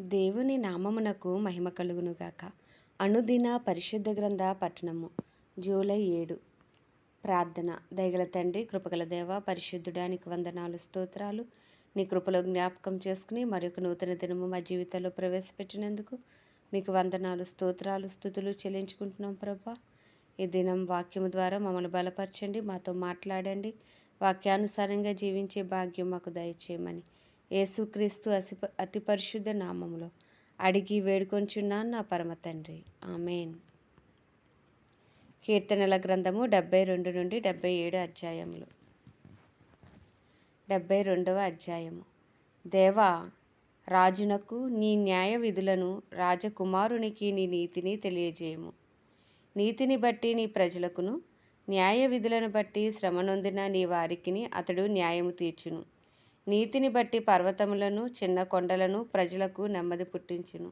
దేవుని నామమునకు మహిమ కలుగునుగాక. అనుదిన పరిశుద్ధ గ్రంథ పట్టణము జూలై ఏడు. ప్రార్థన. దయగల తండ్రి కృపగల దేవ పరిశుద్ధుడానికి వందనాలు స్తోత్రాలు. నీ కృపలో జ్ఞాపకం చేసుకుని మరొక నూతన దినము మా జీవితంలో ప్రవేశపెట్టినందుకు మీకు వందనాలు స్తోత్రాలు స్థుతులు చెల్లించుకుంటున్నాం ప్రభా. ఈ దినం వాక్యము ద్వారా మమ్మల్ని బలపరచండి మాతో మాట్లాడండి. వాక్యానుసారంగా జీవించే భాగ్యం మాకు దయచేయమని యేసుక్రీస్తు అసి అతి పరిశుద్ధ నామములో అడిగి వేడుకొంచున్నాను నా పరమ తండ్రి. ఆమెన్. కీర్తనల గ్రంథము డెబ్బై రెండు నుండి డెబ్బై ఏడు అధ్యాయములు. డెబ్బై రెండవ అధ్యాయము. దేవా రాజునకు నీ న్యాయ విధులను రాజకుమారునికి నీ నీతిని తెలియజేయము. నీతిని బట్టి నీ ప్రజలకును న్యాయ విధులను బట్టి శ్రమనొందిన నీ వారికిని అతడు న్యాయము తీర్చును. నీతిని బట్టి పర్వతములను చిన్న కొండలను ప్రజలకు నెమ్మది పుట్టించును.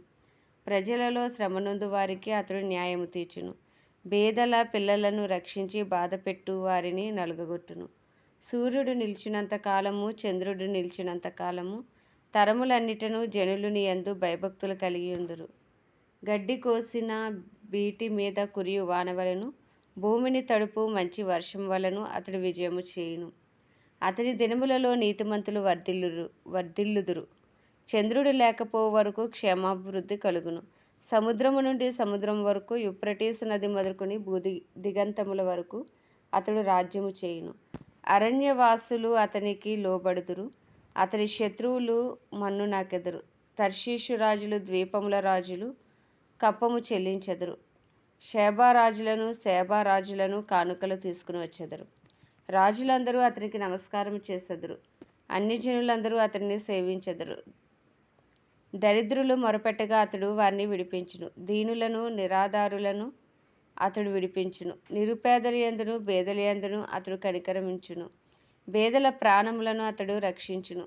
ప్రజలలో శ్రమనుందు వారికి అతడు న్యాయము తీర్చును. బేదల పిల్లలను రక్షించి బాధపెట్టు వారిని నలుగగొట్టును. సూర్యుడు నిలిచినంత కాలము చంద్రుడు నిలిచినంత కాలము తరములన్నిటను జనులుని ఎందు యందు భయభక్తులు కలిగి ఉందరు గడ్డి కోసిన బీటి మీద కురియు వానవలను భూమిని తడుపు మంచి వర్షం వలను అతడు విజయము చేయును. అతని దినములలో నీతిమంతులు వర్ధిల్లురు వర్ధిల్లుదురు. చంద్రుడు లేకపో వరకు క్షేమాభివృద్ధి కలుగును. సముద్రము నుండి సముద్రం వరకు యుప్రటీస్ నది మొదలుకొని భూది దిగంతముల వరకు అతడు రాజ్యము చేయును. అరణ్యవాసులు అతనికి లోబడుదురు. అతని శత్రువులు మన్ను నాకెదరు. తర్షీషు రాజులు ద్వీపముల రాజులు కప్పము చెల్లించెదరు. షేబారాజులను సేబారాజులను సేబా రాజులను కానుకలు తీసుకుని వచ్చెదరు. రాజులందరూ అతనికి నమస్కారం చేసెదరు. అన్ని జనులందరూ అతన్ని సేవించెదరు. దరిద్రులు మొరపెట్టగా అతడు వారిని విడిపించును. దీనులను నిరాధారులను అతడు విడిపించును. నిరుపేదలయందును బేదలయందును అతడు కనికరమించును. బేదల ప్రాణములను అతడు రక్షించును.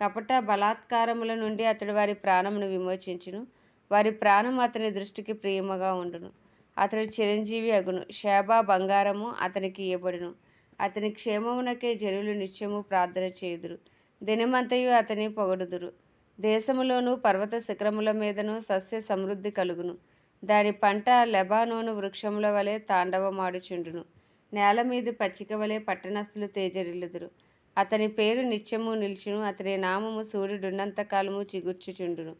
కపట బలాత్కారముల నుండి అతడు వారి ప్రాణమును విమోచించును. వారి ప్రాణం అతని దృష్టికి ప్రియముగా ఉండును. అతడు చిరంజీవి అగును. శేబా బంగారము అతనికి ఇవ్వబడును అతని క్షేమమునకే జనులు నిత్యము ప్రార్థన చేయుదురు. దినమంతయు అతని పొగడుదురు. దేశములోను పర్వత శిఖరముల మీదను సస్య సమృద్ధి కలుగును. దాని పంట లెబానోను వృక్షముల వలె తాండవమాడుచుండును. నేల మీద పచ్చిక వలె పట్టణస్థులు తేజరిల్లుదురు. అతని పేరు నిత్యము నిలిచును. అతని నామము సూర్యుడున్నంత కాలము చిగుర్చుచుండును.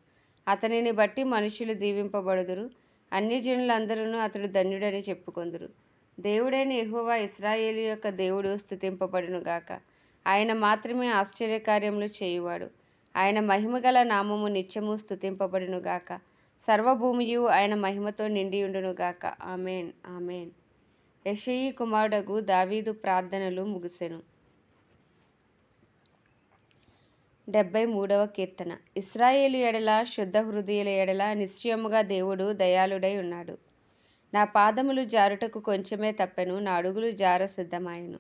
అతనిని బట్టి మనుషులు దీవింపబడుదురు. అన్ని జనులందరూ అతడు ధన్యుడని చెప్పుకొందురు. దేవుడైన యెహోవా ఇస్రాయేలు యొక్క దేవుడు స్థుతింపబడును గాక. ఆయన మాత్రమే ఆశ్చర్యకార్యములు చేయువాడు. ఆయన మహిమగల నామము నిత్యము స్థుతింపబడును గాక. సర్వభూమియు ఆయన మహిమతో నిండియుండును గాక. Amen amen. యషయి కుమారుడగు దావీదు ప్రార్థనలు ముగిసెను. డెబ్బై మూడవ కీర్తన. ఇస్రాయేలు ఎడల శుద్ధ హృదయుల ఎడల నిశ్చయముగా దేవుడు దయాళుడై ఉన్నాడు. నా పాదములు జారుటకు కొంచెమే తప్పెను నా అడుగులు జార సిద్ధమాయను.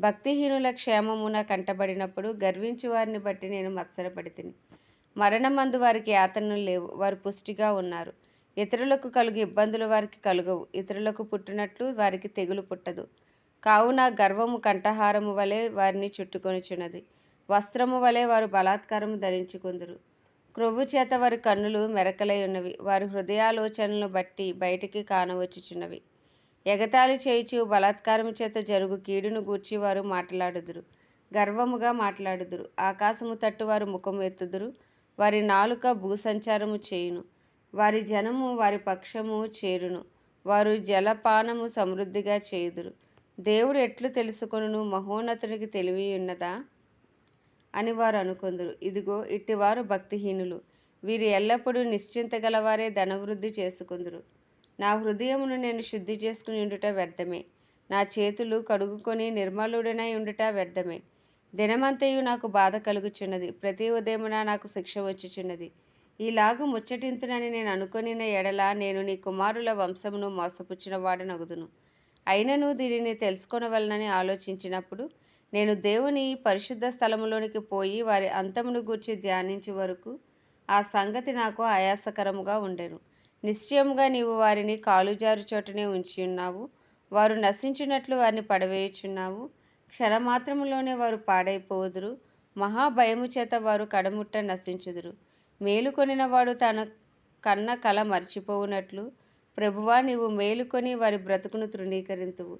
భక్తిహీనుల క్షేమమున కంటబడినప్పుడు గర్వించి వారిని బట్టి నేను మత్సరపడితిని. మరణమందు వారికి యాతనలు లేవు వారు పుష్టిగా ఉన్నారు. ఇతరులకు కలుగు ఇబ్బందులు వారికి కలుగవు ఇతరులకు పుట్టినట్లు వారికి తెగులు పుట్టదు. కావున గర్వము కంఠహారము వలె వారిని చుట్టుకొనిచున్నది. వస్త్రము వలె వారు బలాత్కారము ధరించుకుందరు. క్రొవ్వు చేత వారి కన్నులు మెరకలై ఉన్నవి. వారి హృదయాలోచనలను బట్టి బయటికి కానవచ్చుచున్నవి. ఎగతాళి చేయుచు బలాత్కారం చేత జరుగు కీడును గూర్చి వారు మాట్లాడుదురు. గర్వముగా మాట్లాడుదురు. ఆకాశము తట్టు వారు ముఖం ఎత్తుదురు. వారి నాలుక భూసంచారము చేయును. వారి జనము వారి పక్షము చేరును. వారు జలపానము సమృద్ధిగా చేయుదురు. దేవుడు ఎట్లు తెలుసుకొను మహోన్నతునికి తెలివి ఉన్నదా? అని వారు అనుకొందురు. ఇదిగో ఇట్టివారు భక్తిహీనులు. వీరు ఎల్లప్పుడూ నిశ్చింత గలవారే ధనవృద్ధి చేసుకుందురు. నా హృదయమును నేను శుద్ధి చేసుకుని ఉండుట వ్యర్థమే. నా చేతులు కడుగుకొని నిర్మలుడనై ఉండుట వ్యర్థమే. దినమంతయు నాకు బాధ కలుగుచున్నది. ప్రతి ఉదయమున నాకు శిక్ష వచ్చుచున్నది. ఈలాగు ముచ్చటింతునని నేను అనుకొనిన ఎడల నేను నీ కుమారుల వంశమును మోసపుచ్చిన వాడనగుదును. అయినను దీనిని తెలుసుకొనవలనని ఆలోచించినప్పుడు నేను దేవుని పరిశుద్ధ స్థలములోనికి పోయి వారి అంతమును గూర్చి ధ్యానించే వరకు ఆ సంగతి నాకు ఆయాసకరముగా ఉండెను. నిశ్చయముగా నీవు వారిని కాలుజారు చోటనే ఉంచి ఉన్నావు వారు నశించినట్లు వారిని పడవేయుచున్నావు. క్షణమాత్రములోనే వారు పాడైపోదురు. మహాభయము చేత వారు కడముట్ట నశించుదురు. మేలుకొనినవాడు తన కన్న కల మర్చిపోవునట్లు. ప్రభువా నీవు మేలుకొని వారి బ్రతుకును తృణీకరింతువు.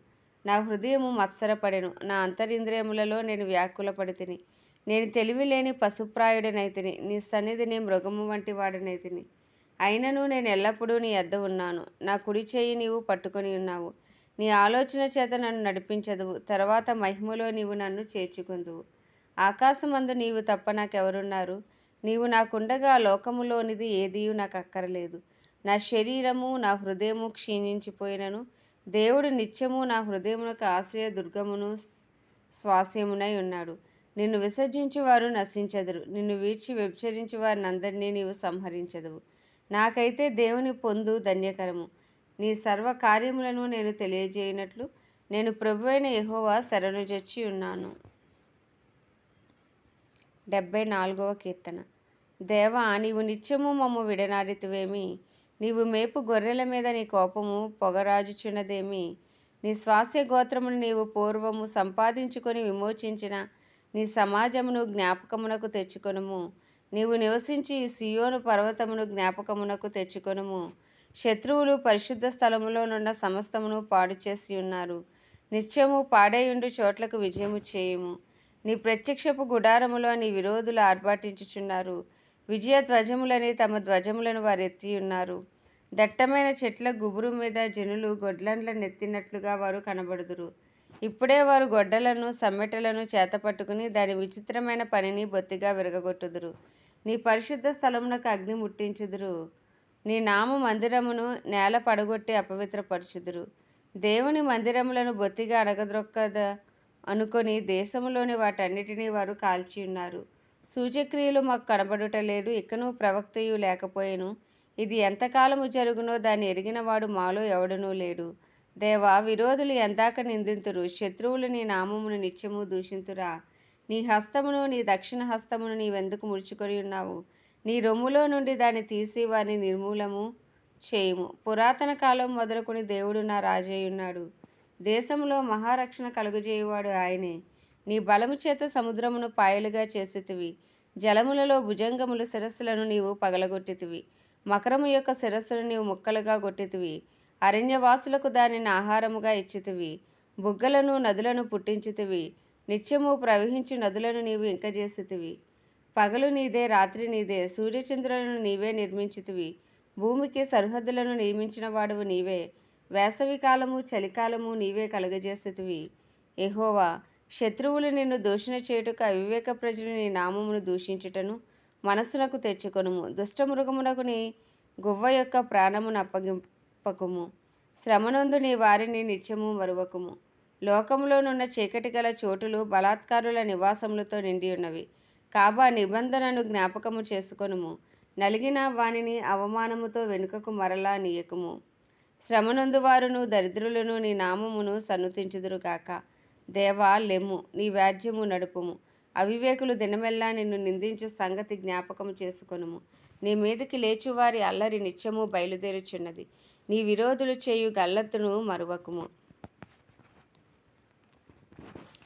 నా హృదయము మత్సరపడెను. నా అంతరింద్రియములలో నేను వ్యాకులపడి నేను తెలివి లేని పశుప్రాయుడనైతిని నీ సన్నిధిని మృగము వంటి వాడనైతిని అయినను నేను ఎల్లప్పుడూ నీ ఎద్ద ఉన్నాను. నా కుడి చేయి నీవు పట్టుకొని ఉన్నావు. నీ ఆలోచన చేత నన్ను నడిపించదువు. తర్వాత మహిమలో నీవు నన్ను చేర్చుకుందువు. ఆకాశమందు నీవు తప్ప నాకెవరున్నారు? నీవు నాకుండగా లోకములోనిది ఏదీ నాకు అక్కరలేదు నా శరీరము నా హృదయము క్షీణించిపోయినను. దేవుడు నిత్యము నా హృదయమునకు ఆశ్రయ దుర్గమును స్వాస్యమునై ఉన్నాడు. నిన్ను విసర్జించి వారు నశించెదరు. నిన్ను వీడ్చి వ్యభిచరించి వారిని అందరినీ నీవు సంహరించదువు. నాకైతే దేవుని పొందు ధన్యకరము. నీ సర్వ కార్యములను నేను తెలియజేయనట్లు నేను ప్రభువైన శరణు శరణుజొచ్చి ఉన్నాను. డెబ్బై నాలుగవ కీర్తన. దేవా నీవు నిత్యము మమ్ము విడనాడితివేమి? నీవు మేపు గొర్రెల మీద నీ కోపము పొగరాజుచున్నదేమి? నీ స్వాస్య గోత్రమును నీవు పూర్వము సంపాదించుకొని విమోచించిన నీ సమాజమును జ్ఞాపకమునకు తెచ్చుకొనుము. నీవు నివసించి సియోను పర్వతమును జ్ఞాపకమునకు తెచ్చుకొనుము. శత్రువులు పరిశుద్ధ స్థలములో నున్న సమస్తమును పాడు చేసి ఉన్నారు. నిత్యము పాడేయుండు చోట్లకు విజయము చేయుము. నీ ప్రత్యక్షపు గుడారములో నీ విరోధులు ఆర్భాటించుచున్నారు. విజయ ధ్వజములని తమ ధ్వజములను వారు ఎత్తి ఉన్నారు. దట్టమైన చెట్ల గుబురు మీద జనులు గొడ్లండ్ల నెత్తినట్లుగా వారు కనబడుదురు. ఇప్పుడే వారు గొడ్డలను సమ్మెటలను చేతపట్టుకుని దాని విచిత్రమైన పనిని బొత్తిగా విరగగొట్టుదురు. నీ పరిశుద్ధ స్థలమునకు అగ్ని ముట్టించుదురు. నీ నామ మందిరమును నేల పడగొట్టి అపవిత్రపరచుదురు. దేవుని మందిరములను బొత్తిగా అడగద్రొక్కద అనుకొని దేశంలోని వాటన్నిటినీ వారు కాల్చి ఉన్నారు సూచక్రియలు మాకు కనబడుట లేదు. ఇకను ప్రవక్తయు లేకపోయేను. ఇది ఎంతకాలము జరుగునో దాన్ని ఎరిగినవాడు మాలో ఎవడనూ లేడు. దేవా విరోధులు ఎందాక నిందింతురు. శత్రువులు నీ నామమును నిత్యము దూషింతురా. నీ హస్తమును నీ దక్షిణ హస్తమును నీవెందుకు ముడుచుకొని ఉన్నావు? నీ రొమ్ములో నుండి దాన్ని తీసి వారిని నిర్మూలము చేయము. పురాతన కాలం మొదలుకొని దేవుడు నా రాజయ్యున్నాడు దేశంలో మహారక్షణ కలుగజేయువాడు ఆయనే. నీ బలము చేత సముద్రమును పాయలుగా చేసేతివి. జలములలో భుజంగములు శిరస్సులను నీవు పగలగొట్టితివి. మకరము యొక్క శిరస్సును నీవు ముక్కలుగా కొట్టితివి అరణ్యవాసులకు దానిని ఆహారముగా ఇచ్చితివి. బుగ్గలను నదులను పుట్టించితివి. నిత్యము ప్రవహించి నదులను నీవు ఇంకజేసితివి. పగలు నీదే రాత్రి నీదే. సూర్యచంద్రులను నీవే నిర్మించితివి. భూమికి సరిహద్దులను నియమించిన వాడువు నీవే. వేసవి కాలము చలికాలము నీవే కలుగజేసితివి. ఎహోవా శత్రువులు నిన్ను దూషణ చేయుటకు అవివేక ప్రజలు నీ నామమును దూషించుటను మనస్సునకు తెచ్చుకొనుము. దుష్టమృగమునకుని గువ్వ యొక్క ప్రాణమును అప్పగింపకుము. శ్రమనందు నీ వారిని నిత్యము మరువకుము. లోకములోనున్న చీకటి గల చోటులు బలాత్కారుల నివాసములతో నిండి ఉన్నవి. కాబా నిబంధనను జ్ఞాపకము చేసుకొనుము. నలిగిన వానిని అవమానముతో వెనుకకు మరలా నీయకుము. శ్రమనందు వారును దరిద్రులను నీ నామమును సన్నుతించుదురుగాక దేవా లెమ్ము. నీ వ్యాజ్యము నడుపుము. అవివేకులు దినమెల్లా నిన్ను నిందించు సంగతి జ్ఞాపకము చేసుకొనుము. నీ మీదకి లేచువారి అల్లరి నిత్యము బయలుదేరుచున్నది. నీ విరోధులు చేయు గల్లత్తును మరువకుము.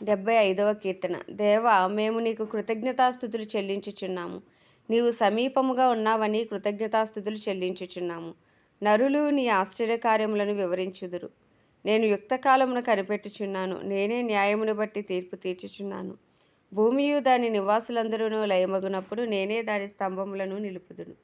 డెబ్బై ఐదవ కీర్తన. దేవా మేము నీకు కృతజ్ఞతాస్థుతులు చెల్లించుచున్నాము. నీవు సమీపముగా ఉన్నావని కృతజ్ఞతాస్థుతులు చెల్లించుచున్నాము. నరులు నీ ఆశ్చర్యకార్యములను వివరించుదురు. నేను యుక్తకాలమును కనిపెట్టుచున్నాను. నేనే న్యాయమును బట్టి తీర్పు తీర్చుచున్నాను. భూమియు దాని నివాసులందరూ లయమగునప్పుడు నేనే దాని స్తంభములను నిలుపుదును.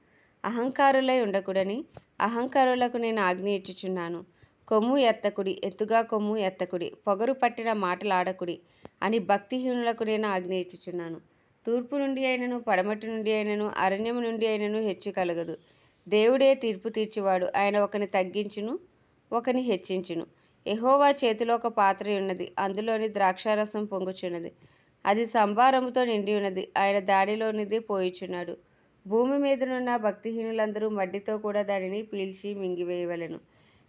అహంకారులై ఉండకుడని అహంకారులకు నేను ఆజ్ఞ ఇచ్చుచున్నాను. కొమ్ము ఎత్తకుడి ఎత్తుగా కొమ్ము ఎత్తకుడి పొగరు పట్టిన మాటలాడకుడి అని భక్తిహీనులకు నేను ఆజ్ఞ ఇచ్చుచున్నాను. తూర్పు నుండి అయినను పడమటి నుండి అయినను అరణ్యం నుండి అయినను హెచ్చు కలగదు. దేవుడే తీర్పు తీర్చివాడు. ఆయన ఒకని తగ్గించును ఒకని హెచ్చించును. ఎహోవా చేతిలో ఒక పాత్ర ఉన్నది. అందులోని ద్రాక్షారసం పొంగుచున్నది. అది సంభారముతో నిండి ఉన్నది. ఆయన దానిలోనిది పోయిచున్నాడు. భూమి మీదనున్న భక్తిహీనులందరూ మడ్డితో కూడా దానిని పీల్చి మింగివేయవలెను.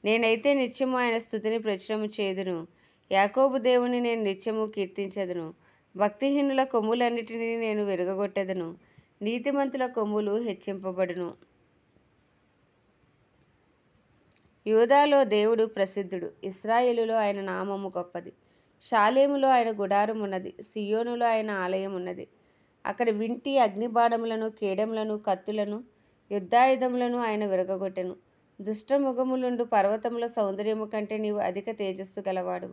నేనైతే నిత్యము ఆయన స్థుతిని ప్రచురము చేదును. యాకోబు దేవుని నేను నిత్యము కీర్తించదును. భక్తిహీనుల కొమ్ములన్నిటినీ నేను విరగగొట్టెదను. నీతిమంతుల కొమ్ములు హెచ్చింపబడును. యూదాలో దేవుడు ప్రసిద్ధుడు. ఇస్రాయేలులో ఆయన నామము గొప్పది. షాలేములో ఆయన గుడారం ఉన్నది సియోనులో ఆయన ఆలయం ఉన్నది. అక్కడ వింటి అగ్నిబాణములను కేడములను కత్తులను యుద్ధాయుధములను ఆయన విరగగొట్టెను. దుష్టముఖములుండు పర్వతముల సౌందర్యము కంటే నీవు అధిక తేజస్సు గలవాడు.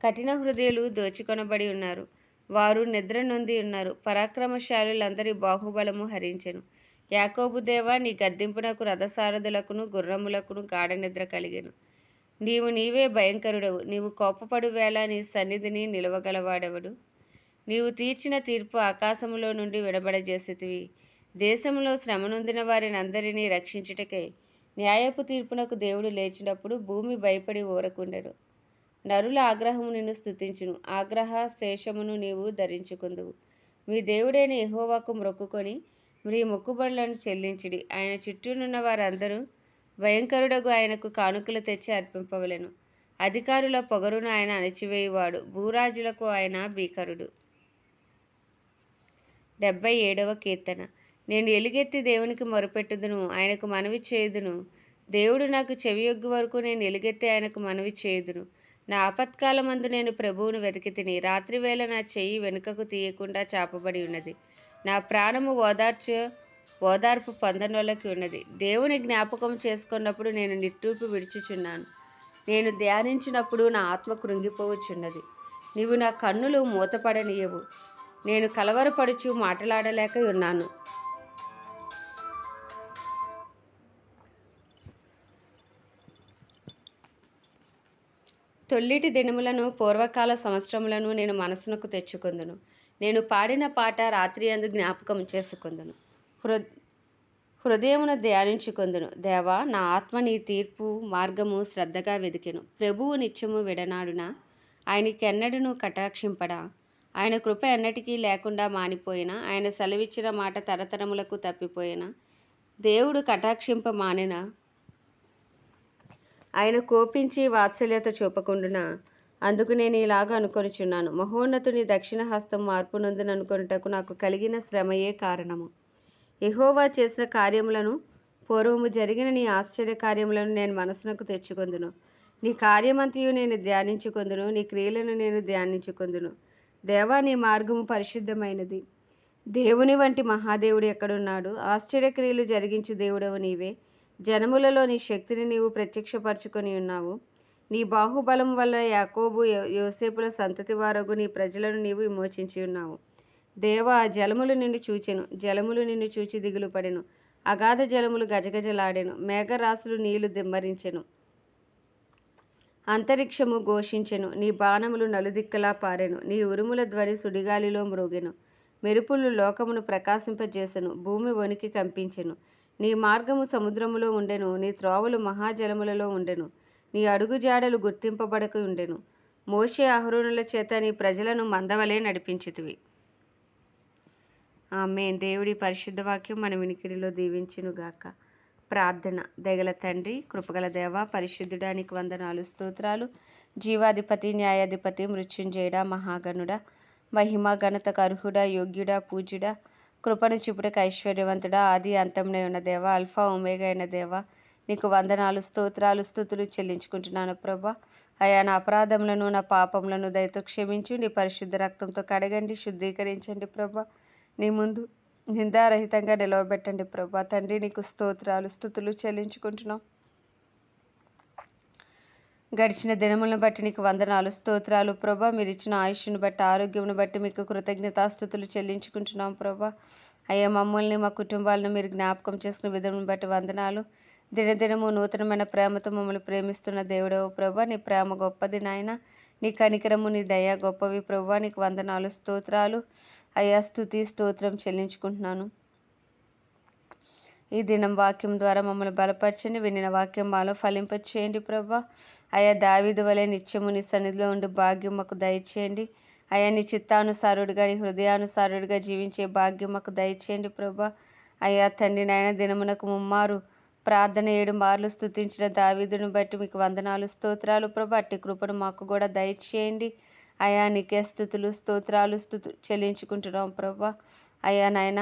కఠిన హృదయులు దోచుకొనబడి ఉన్నారు. వారు నిద్ర నొంది ఉన్నారు. పరాక్రమశాలులందరి బాహుబలము హరించెను. యాకోబు దేవా నీ గద్దింపునకు రథసారథులకును గుర్రములకును గాఢ నిద్ర కలిగెను. నీవు నీవే భయంకరుడవు. నీవు కోపపడు వేళ నీ సన్నిధిని నిలవగలవాడెవడు? నీవు తీర్చిన తీర్పు ఆకాశములో నుండి విడబడజేసేతివి. దేశంలో శ్రమనొందిన వారిని అందరినీ రక్షించుటకై న్యాయపు తీర్పునకు దేవుడు లేచినప్పుడు భూమి భయపడి ఊరకుండెను. నరుల ఆగ్రహము నిన్ను స్థుతించును ఆగ్రహ శేషమును నీవు ధరించుకుందువు. మీ దేవుడైన ఎహోవాకు మొక్కుకొని మీ మొక్కుబడులను చెల్లించిడి. ఆయన చుట్టూనున్న వారందరూ భయంకరుడగు ఆయనకు కానుకలు తెచ్చి అర్పింపవలెను. అధికారుల పొగరును ఆయన అణచివేయువాడు. భూరాజులకు ఆయన భీకరుడు. డెబ్బై ఏడవ కీర్తన. నేను ఎలుగెత్తి దేవునికి మొరపెట్టుదును ఆయనకు మనవి చేయుదును. దేవుడు నాకు చెవియొగ్గు వరకు నేను ఎలుగెత్తి ఆయనకు మనవి చేయుదును. నా ఆపత్కాలమందు నేను ప్రభువును వెతికి తిని రాత్రివేళ నా చెయ్యి వెనుకకు తీయకుండా చాపబడి ఉన్నది. నా ప్రాణము ఓదార్చు ఓదార్పు పొందనోళ్ళకి ఉన్నది. దేవుని జ్ఞాపకం చేసుకున్నప్పుడు నేను నిట్టూపు విడుచుచున్నాను. నేను ధ్యానించినప్పుడు నా ఆత్మ కృంగిపోవచ్చున్నది నీవు నా కన్నులు మూతపడనీయవు. నేను కలవరపడుచు మాట్లాడలేక ఉన్నాను. తొల్లిటి దినములను పూర్వకాల సంవత్సరములను నేను మనసునకు తెచ్చుకుందును. నేను పాడిన పాట రాత్రి అందు జ్ఞాపకం చేసుకుందును. హృ హృదయమున ధ్యానించుకుందును. దేవా నా ఆత్మ నీ తీర్పు మార్గము శ్రద్ధగా వెదికెను. ప్రభువు నిత్యము విడనాడున? ఆయనకెన్నడూను కటాక్షింపడా? ఆయన కృప ఎన్నటికీ లేకుండా మానిపోయిన? ఆయన సెలవిచ్చిన మాట తరతరములకు తప్పిపోయిన? దేవుడు కటాక్షింప మానిన? ఆయన కోపించి వాత్సల్యత చూపకుండున? అందుకు నేను ఇలాగ అనుకొనిచున్నాను. మహోన్నతుని దక్షిణ హస్తం మార్పునందుననుకొనుటకు నాకు కలిగిన శ్రమయే కారణము. ఎహోవా చేసిన కార్యములను పూర్వము జరిగిన నీ ఆశ్చర్య కార్యములను నేను మనసునకు తెచ్చుకొందును. నీ కార్యమంతయు నేను ధ్యానించుకొందును నీ క్రియలను నేను ధ్యానించుకొందును. దేవా నీ మార్గము పరిశుద్ధమైనది. దేవుని వంటి మహాదేవుడు ఎక్కడున్నాడు? ఆశ్చర్యక్రియలు జరిగించు దేవుడవు నీవే. జనములలో నీ శక్తిని నీవు ప్రత్యక్షపరచుకొని ఉన్నావు. నీ బాహుబలం వల్ల యాకోబు యో- యోసేపుల సంతతి వారగు నీ ప్రజలను నీవు విమోచించి ఉన్నావు. దేవా జలములు నిన్ను చూచెను. జలములు నిన్ను చూచి దిగులు పడెను అగాధ జలములు గజగజలాడెను. మేఘరాశులు నీళ్ళు దిమ్మరించెను. అంతరిక్షము ఘోషించెను. నీ బాణములు నలుదిక్కలా పారెను. నీ ఉరుముల ధ్వని సుడిగాలిలో మ్రోగెను మెరుపులు లోకమును ప్రకాశింపజేసెను. భూమి వణికి కంపించెను. నీ మార్గము సముద్రములో ఉండెను. నీ త్రోవలు మహాజలములలో ఉండెను. నీ అడుగుజాడలు గుర్తింపబడక ఉండెను. మోషే అహరుణుల చేత నీ ప్రజలను మందవలే నడిపించితివి. ఆమె దేవుడి పరిశుద్ధ వాక్యం మన వినికిడిలో దీవించునుగాక. ప్రార్థన దగల తండ్రి కృపగల దేవ పరిశుద్ధుడానికి వందనాలు స్తోత్రాలు. జీవాధిపతి న్యాయాధిపతి మృత్యుంజయుడా మహాగణుడా మహిమ ఘనతకు కర్హుడ యోగ్యుడా పూజ్యుడ కృపను చూపుటకు ఐశ్వర్యవంతుడా ఆది అంతంలో ఉన్న దేవ అల్ఫా ఒమేగా అయిన దేవ నీకు వందనాలు స్తోత్రాలు స్థుతులు చెల్లించుకుంటున్నాను ప్రభా. అయా నా అపరాధములను నా పాపములను దయతో క్షమించు నీ పరిశుద్ధ రక్తంతో కడగండి శుద్ధీకరించండి ప్రభా. నీ ముందు నిందారహితంగా నిలవబెట్టండి ప్రభా. తండ్రి నీకు స్తోత్రాలు స్థుతులు చెల్లించుకుంటున్నాం. గడిచిన దినములను బట్టి నీకు వందనాలు స్తోత్రాలు ప్రభా. మీరు ఇచ్చిన ఆయుష్ను బట్టి ఆరోగ్యమును బట్టి మీకు కృతజ్ఞతాస్థుతులు చెల్లించుకుంటున్నాం ప్రభా. అయ్యా మమ్మల్ని మా కుటుంబాలను మీరు జ్ఞాపకం చేసుకున్న విధమును బట్టి వందనాలు. దినదినము నూతనమైన ప్రేమతో మమ్మల్ని ప్రేమిస్తున్న దేవుడవు ప్రభా. నీ ప్రేమ గొప్పది నాయన. నీ కనికరము నీ దయ గొప్పవి. ప్రభువా నీకు వందనాలు స్తోత్రాలు. అయ్యా స్థుతి స్తోత్రం చెల్లించుకుంటున్నాను. ఈ దినం వాక్యం ద్వారా మమ్మల్ని బలపరచండి. వినిన వాక్యం మాలో ఫలింపచేయండి ప్రభా అయా దావిదు వలె నిత్యము నీ సన్నిధిలో ఉండి భాగ్యం మాకు దయచేయండి. అయా నీ చిత్తానుసారుడిగా నీ హృదయానుసారుడిగా జీవించే భాగ్యం మాకు దయచేయండి ప్రభా అయ్యా తండ్రి నాయన దినమునకు ముమ్మారు. ప్రార్థన ఏడు మార్లు స్థుతించిన దావీదును బట్టి మీకు వందనాలు స్తోత్రాలు. ప్రభా అట్టి కృపను మాకు కూడా దయచేయండి. అయా నీకే స్థుతులు స్తోత్రాలు స్థుతు చెల్లించుకుంటున్నాం ప్రభా. అయ్యా నాయన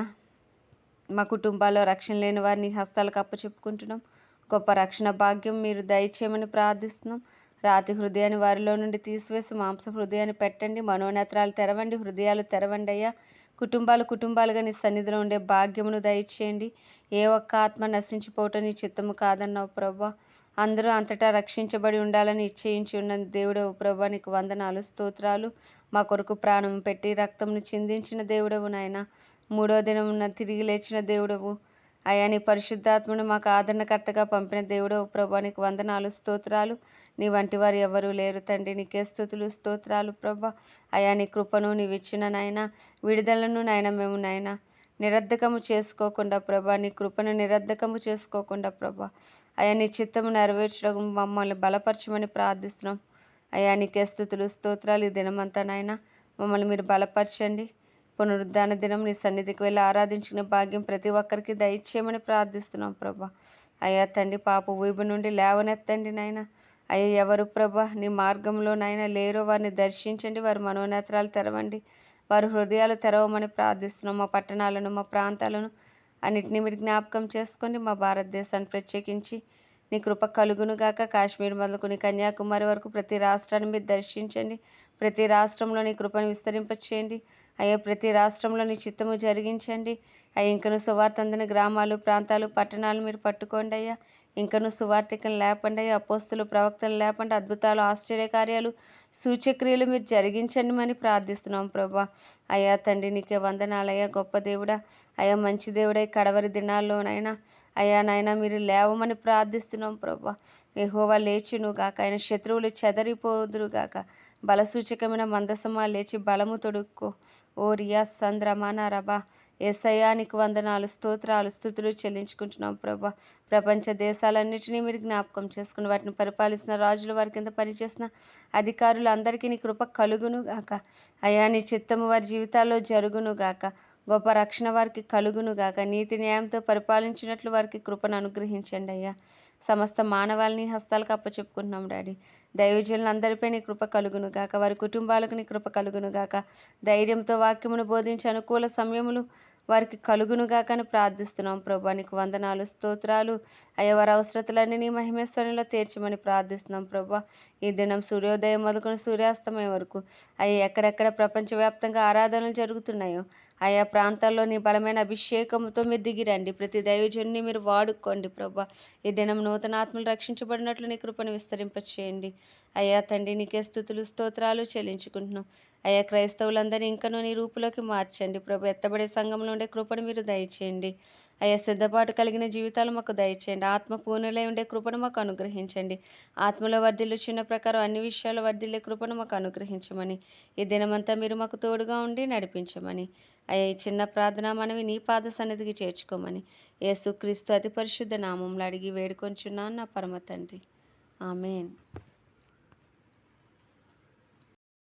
మా కుటుంబాల్లో రక్షణ లేని వారిని హస్తాలకు అప్పచెప్పుకుంటున్నాం గొప్ప రక్షణ భాగ్యం మీరు దయచేయమని ప్రార్థిస్తున్నాం. రాతి హృదయాన్ని వారిలో నుండి తీసివేసి మాంస హృదయాన్ని పెట్టండి. మనోనేత్రాలు తెరవండి హృదయాలు తెరవండి అయ్యా. కుటుంబాలు కుటుంబాలుగా నీ సన్నిధిలో ఉండే భాగ్యమును దయచేయండి. ఏ ఒక్క ఆత్మ నశించిపోవటం నీ చిత్తము కాదన్నావు ప్రభా. అందరూ అంతటా రక్షించబడి ఉండాలని ఇచ్చేయించి ఉన్న దేవుడవు ప్రభా నీకు వందనాలు స్తోత్రాలు. మా కొరకు ప్రాణం పెట్టి రక్తంను చిందించిన దేవుడవు నాయన. మూడో దినమున తిరిగి లేచిన దేవుడవు. అయ్యా నీ పరిశుద్ధాత్మను మాకు ఆదరణకర్తగా పంపిన దేవుడు ప్రభా నీకు వందనాలు స్తోత్రాలు. నీ వంటి వారు ఎవరూ లేరు తండ్రి నీకే స్థుతులు స్తోత్రాలు ప్రభా. అయా నీ కృపను నీవిచ్చిన నాయన విడుదలను నాయన మేము నాయన. నిరర్ధకము చేసుకోకుండా ప్రభా నీ కృపను నిరర్ధకము చేసుకోకుండా ప్రభా. అయా నీ చిత్తము నెరవేర్చడం మమ్మల్ని బలపరచమని ప్రార్థిస్తున్నాం. అయా నీకే స్థుతులు స్తోత్రాలు ఈ దినమంతా నాయన. మమ్మల్ని మీరు బలపరచండి. పునరుద్ధాన దినం నీ సన్నిధికి వెళ్ళి ఆరాధించిన భాగ్యం ప్రతి ఒక్కరికి దయచేయమని ప్రార్థిస్తున్నాం ప్రభా. అయ్యా తండ్రి పాప ఊబి నుండి లేవనెత్తండి నాయన. అయ్యా ఎవరు ప్రభ? నీ మార్గంలో నాయన లేరో. వారిని దర్శించండి. వారి మనోనేత్రాలు తెరవండి. వారి హృదయాలు తెరవమని ప్రార్థిస్తున్నాం. మా పట్టణాలను మా ప్రాంతాలను అన్నిటినీ మీరు జ్ఞాపకం చేసుకోండి. మా భారతదేశాన్ని ప్రత్యేకించి నీ కృప కలుగునుగాక కాశ్మీర్ మొదలుకొని కన్యాకుమారి వరకు ప్రతి రాష్ట్రాన్ని మీరు దర్శించండి. ప్రతి రాష్ట్రంలో నీ కృపను విస్తరింపచేయండి. అయ్యా ప్రతి రాష్ట్రంలో నీ చిత్తము జరిగించండి. అయ్యా ఇంకను సువార్త అందిన గ్రామాలు ప్రాంతాలు పట్టణాలు మీరు పట్టుకోండి అయ్యా. ఇంకను సువార్థికం లేపండి అయ్యా అపోస్తులు ప్రవక్తలు లేపండి అద్భుతాలు ఆశ్చర్య కార్యాలు సూచక్రియలు మీరు జరిగించండి అని ప్రార్థిస్తున్నాం ప్రభా. అయ్యా తండ్రి నీకే వందనాలయ్యా గొప్ప దేవుడా. అయ్యా మంచి దేవుడై కడవరి దినాల్లోనైనా అయ్యా నాయన మీరు లేవమని ప్రార్థిస్తున్నాం ప్రభా. ఎహోవా లేచును గాక ఆయన శత్రువులు చెదరిపోదురు గాక. బలసూచకమైన మందసమా లేచి బలము తొడుక్కో. ఓ రియా సంద్రమాన రబా ఏసయానికి వందనాలు స్తోత్రాలు స్థుతులు చెల్లించుకుంటున్నాం ప్రభా. ప్రపంచ దేశాలన్నింటినీ మీరు జ్ఞాపకం చేసుకుని వాటిని పరిపాలిస్తున్న రాజుల వారి కింద పనిచేసిన అధికారులు అందరికీ నీ కృప కలుగును గాక అయా నీ చిత్తము వారి జీవితాల్లో జరుగును గాక గొప్ప రక్షణ వారికి కలుగును గాక. నీతి న్యాయంతో పరిపాలించినట్లు వారికి కృపను అనుగ్రహించండి అయ్యా. సమస్త మానవాళిని హస్తాలకు అప్పచెప్పుకుంటున్నాం డాడీ. దైవజనులందరిపై నీ కృప కలుగును గాక. వారి కుటుంబాలకు నీ కృప కలుగును గాక. ధైర్యంతో వాక్యమును బోధించి అనుకూల సమయములు వారికి కలుగునుగాక అని ప్రార్థిస్తున్నాం ప్రభా. నీకు వందనాలు స్తోత్రాలు అయ్యా వారి అవసరతలన్నీ నీ మహిమేశ్వరంలో తీర్చమని ప్రార్థిస్తున్నాం ప్రభా. ఈ దినం సూర్యోదయం మొదలుకొని సూర్యాస్తమయం వరకు అయ్యా ఎక్కడెక్కడ ప్రపంచవ్యాప్తంగా ఆరాధనలు జరుగుతున్నాయో ఆయా ప్రాంతాల్లో నీ బలమైన అభిషేకంతో మీరు దిగిరండి. ప్రతి దైవజన్ని మీరు వాడుకోండి ప్రభా. ఈ దినం నూతన ఆత్మలు రక్షించబడినట్లు నీ కృపను విస్తరింపచేయండి. అయ్యా తండ్రి నీకే స్థుతులు స్తోత్రాలు చెల్లించుకుంటున్నాం. అయ్యా క్రైస్తవులందరినీ ఇంకనూ నీ రూపులోకి మార్చండి. ప్రభు ఎత్తబడే సంఘంలో ఉండే కృపను మీరు దయచేయండి. అయ్యా సిద్ధపాటు కలిగిన జీవితాలు మాకు దయచేయండి. ఆత్మ పూర్ణులై ఉండే కృపను మాకు అనుగ్రహించండి. ఆత్మలో వర్ధిల్లు చిన్న ప్రకారం అన్ని విషయాలు వర్ధిల్లే కృపను మాకు అనుగ్రహించమని ఈ దినమంతా మీరు మాకు తోడుగా ఉండి నడిపించమని అయ్యా ఈ చిన్న ప్రార్థన మనవి నీ పాద సన్నిధికి చేర్చుకోమని యేసుక్రీస్తు అతి పరిశుద్ధ నామంలో అడిగి వేడుకొంచున్నాను నా పరమ తండ్రి. ఆమెన్.